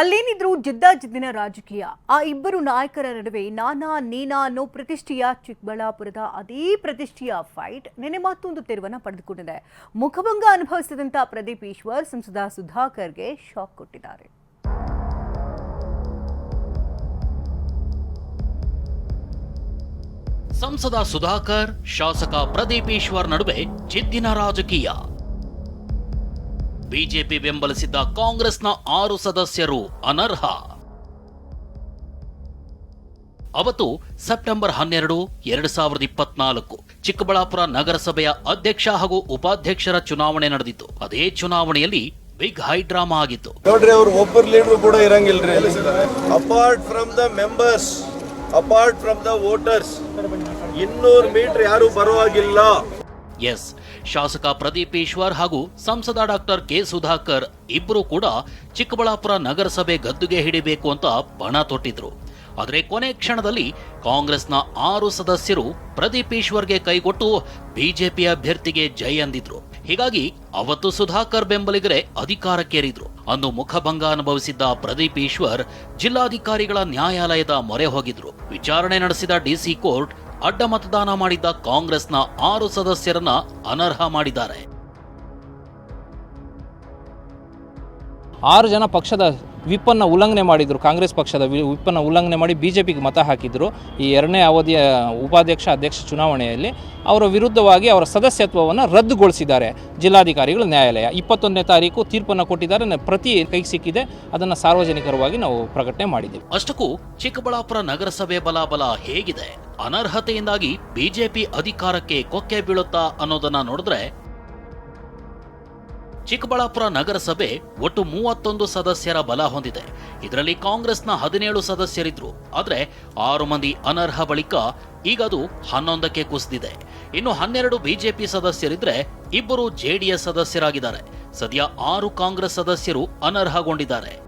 ಅಲ್ಲೇನಿದ್ರು ಜಿದ್ದಾಜಿದ್ದಿನ ರಾಜಕೀಯ. ಆ ಇಬ್ಬರು ನಾಯಕರ ನಡುವೆ ನಾನಾ ನೀನಾ ಅನ್ನೋ ಪ್ರತಿಷ್ಠೆಯ ಚಿಕ್ಕಬಳ್ಳಾಪುರದ ಅದೇ ಪ್ರತಿಷ್ಠೆಯ ಫೈಟ್ ನಿನ್ನೆ ಮತ್ತೊಂದು ತಿರುವನ್ನ ಪಡೆದುಕೊಂಡಿದೆ. ಮುಖಭಂಗ ಅನುಭವಿಸಿದಂಥ ಪ್ರದೀಪ್ ಈಶ್ವರ್, ಸಂಸದ ಸುಧಾಕರ್ಗೆ ಶಾಕ್ ಕೊಟ್ಟಿದ್ದಾರೆ. ಸಂಸದ ಸುಧಾಕರ್, ಶಾಸಕ ಪ್ರದೀಪ್ ಈಶ್ವರ್ ನಡುವೆ ಜಿದ್ದಿನ ರಾಜಕೀಯ. ಬಿಜೆಪಿ ಬೆಂಬಲಿಸಿದ್ದ ಕಾಂಗ್ರೆಸ್ನ ಆರು ಸದಸ್ಯರು ಅನರ್ಹ. ಅವತ್ತು ಸೆಪ್ಟೆಂಬರ್ ಹನ್ನೆರಡು, ಎರಡು ಸಾವಿರದ ಇಪ್ಪತ್ನಾಲ್ಕು, ಚಿಕ್ಕಬಳ್ಳಾಪುರ ನಗರಸಭೆಯ ಅಧ್ಯಕ್ಷ ಹಾಗೂ ಉಪಾಧ್ಯಕ್ಷರ ಚುನಾವಣೆ ನಡೆದಿತ್ತು. ಅದೇ ಚುನಾವಣೆಯಲ್ಲಿ ಬಿಗ್ ಹೈ ಡ್ರಾಮಾ ಆಗಿತ್ತು. ನೋಡ್ರಿ, ಅವ್ರು ಒಬ್ಬರ ಲೀಡರ್ ಕೂಡ ಇರಂಗಿಲ್ರಿ. Apart from the members apart from the voters ಇನ್ನೂರು ಮೀಟರ್ ಯಾರು ಬರುವಾಗಿಲ್ಲ ಎಸ್. ಶಾಸಕ ಪ್ರದೀಪ್ ಈಶ್ವರ್ ಹಾಗೂ ಸಂಸದ ಡಾಕ್ಟರ್ ಕೆ ಸುಧಾಕರ್ ಇಬ್ಬರು ಕೂಡ ಚಿಕ್ಕಬಳ್ಳಾಪುರ ನಗರಸಭೆ ಗದ್ದುಗೆ ಹಿಡಿಬೇಕು ಅಂತ ಬಣ ತೊಟ್ಟಿದ್ರು. ಆದರೆ ಕೊನೆ ಕ್ಷಣದಲ್ಲಿ ಕಾಂಗ್ರೆಸ್ನ ಆರು ಸದಸ್ಯರು ಪ್ರದೀಪ್ ಈಶ್ವರ್ಗೆ ಕೈಗೊಟ್ಟು ಬಿಜೆಪಿ ಅಭ್ಯರ್ಥಿಗೆ ಜೈ ಅಂದಿದ್ರು. ಹೀಗಾಗಿ ಅವತ್ತು ಸುಧಾಕರ್ ಬೆಂಬಲಿಗರೇ ಅಧಿಕಾರಕ್ಕೇರಿದ್ರು. ಅಂದು ಮುಖಭಂಗ ಅನುಭವಿಸಿದ್ದ ಪ್ರದೀಪ್ ಈಶ್ವರ್ ಜಿಲ್ಲಾಧಿಕಾರಿಗಳ ನ್ಯಾಯಾಲಯದ ಮೊರೆ ಹೋಗಿದ್ರು. ವಿಚಾರಣೆ ನಡೆಸಿದ ಡಿಸಿ ಕೋರ್ಟ್ ಅಡ್ಡ ಮತದಾನ ಮಾಡಿದ್ದ ಕಾಂಗ್ರೆಸ್ನ ಆರು ಸದಸ್ಯರನ್ನ ಅನರ್ಹ ಮಾಡಿದ್ದಾರೆ. ಆರು ಜನ ಪಕ್ಷದ ವಿಪ್ಪನ್ನು ಉಲ್ಲಂಘನೆ ಮಾಡಿದರು. ಕಾಂಗ್ರೆಸ್ ಪಕ್ಷದ ವಿಪ್ಪನ್ನ ಉಲ್ಲಂಘನೆ ಮಾಡಿ ಬಿ ಜೆ ಪಿಗೆ ಮತ ಹಾಕಿದ್ರು. ಈ ಎರಡನೇ ಅವಧಿಯ ಉಪಾಧ್ಯಕ್ಷ ಅಧ್ಯಕ್ಷ ಚುನಾವಣೆಯಲ್ಲಿ ಅವರ ವಿರುದ್ಧವಾಗಿ ಅವರ ಸದಸ್ಯತ್ವವನ್ನು ರದ್ದುಗೊಳಿಸಿದ್ದಾರೆ. ಜಿಲ್ಲಾಧಿಕಾರಿಗಳು ನ್ಯಾಯಾಲಯ. ಇಪ್ಪತ್ತೊಂದನೇ ತಾರೀಕು ತೀರ್ಪನ್ನು ಕೊಟ್ಟಿದ್ದಾರೆ. ಪ್ರತಿ ಕೈಗೆ ಸಿಕ್ಕಿದೆ. ಅದನ್ನು ಸಾರ್ವಜನಿಕರವಾಗಿ ನಾವು ಪ್ರಕಟಣೆ ಮಾಡಿದ್ದೀವಿ. ಅಷ್ಟಕ್ಕೂ ಚಿಕ್ಕಬಳ್ಳಾಪುರ ನಗರಸಭೆ ಬಲಾಬಲ ಹೇಗಿದೆ. ಅನರ್ಹತೆಯಿಂದಾಗಿ ಬಿಜೆಪಿ ಅಧಿಕಾರಕ್ಕೆ ಕೊಕ್ಕೆ ಬೀಳುತ್ತಾ ಅನ್ನೋದನ್ನ ನೋಡಿದ್ರೆ ಚಿಕ್ಕಬಳ್ಳಾಪುರ ನಗರಸಭೆ ಒಟ್ಟು ಮೂವತ್ತೊಂದು ಸದಸ್ಯರ ಬಲ ಹೊಂದಿದೆ. ಇದರಲ್ಲಿ ಕಾಂಗ್ರೆಸ್ನ ಹದಿನೇಳು ಸದಸ್ಯರಿದ್ರು. ಆದರೆ ಆರು ಮಂದಿ ಅನರ್ಹ ಬಳಿಕ ಈಗ ಅದು ಹನ್ನೊಂದಕ್ಕೆ ಕುಸಿದಿದೆ. ಇನ್ನು ಹನ್ನೆರಡು ಬಿಜೆಪಿ ಸದಸ್ಯರಿದ್ರೆ ಇಬ್ಬರು ಜೆಡಿಎಸ್ ಸದಸ್ಯರಾಗಿದ್ದಾರೆ. ಸದ್ಯ ಆರು ಕಾಂಗ್ರೆಸ್ ಸದಸ್ಯರು ಅನರ್ಹಗೊಂಡಿದ್ದಾರೆ.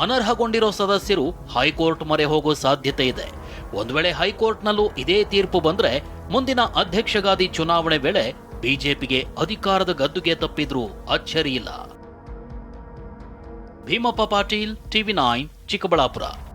ಅನರ್ಹಗೊಂಡಿರೋ ಸದಸ್ಯರು ಹೈಕೋರ್ಟ್ ಮೊರೆ ಹೋಗೋ ಸಾಧ್ಯತೆ ಇದೆ. ಒಂದ್ ವೇಳೆ ಹೈಕೋರ್ಟ್ನಲ್ಲೂ ಇದೇ ತೀರ್ಪು ಬಂದ್ರೆ ಮುಂದಿನ ಅಧ್ಯಕ್ಷಗಾದಿ ಚುನಾವಣೆ ವೇಳೆ ಬಿಜೆಪಿಗೆ ಅಧಿಕಾರದ ಗದ್ದುಗೆ ತಪ್ಪಿದ್ರೂ ಅಚ್ಚರಿಯಿಲ್ಲ ಭೀಮಪ್ಪ ಪಾಟೀಲ್, ಟಿವಿ ನೈನ್, ಚಿಕ್ಕಬಳ್ಳಾಪುರ.